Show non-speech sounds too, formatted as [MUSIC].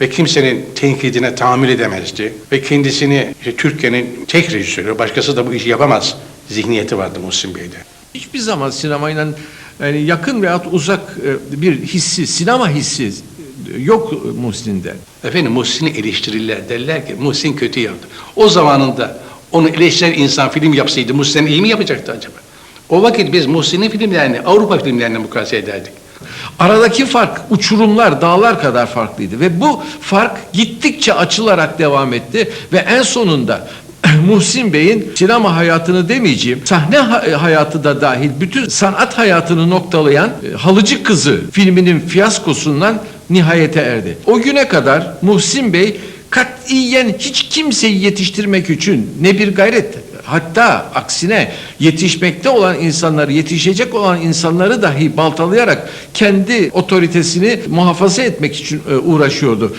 ve kimsenin tenkidine tahammül edemezdi ve kendisini işte Türkiye'nin tek rejisörü, başkası da bu işi yapamaz zihniyeti vardı Muhsin Bey'de. Hiçbir zaman sinemayla yani yakın veyahut uzak e, bir hissi, sinema hissi e, yok Muhsin'de. Efendim Muhsin'i eleştirirler derler ki Muhsin kötü yaptı. O zamanında onu eleştiren insan film yapsaydı Muhsin iyi mi yapacaktı acaba? O vakit biz Muhsin'in filmlerini Avrupa filmlerine mukayese ederdik. Aradaki fark uçurumlar, dağlar kadar farklıydı. Ve bu fark gittikçe açılarak devam etti. Ve en sonunda [CLEARS THROAT] Muhsin Bey'in sinema hayatını demeyeceğim, sahne ha- hayatı da dahil bütün sanat hayatını noktalayan e, Halıcı Kızı filminin fiyaskosundan nihayete erdi. O güne kadar Muhsin Bey katiyen hiç kimseyi yetiştirmek için ne bir gayret Hatta aksine yetişmekte olan insanları, yetişecek olan insanları dahi baltalayarak kendi otoritesini muhafaza etmek için e, uğraşıyordu.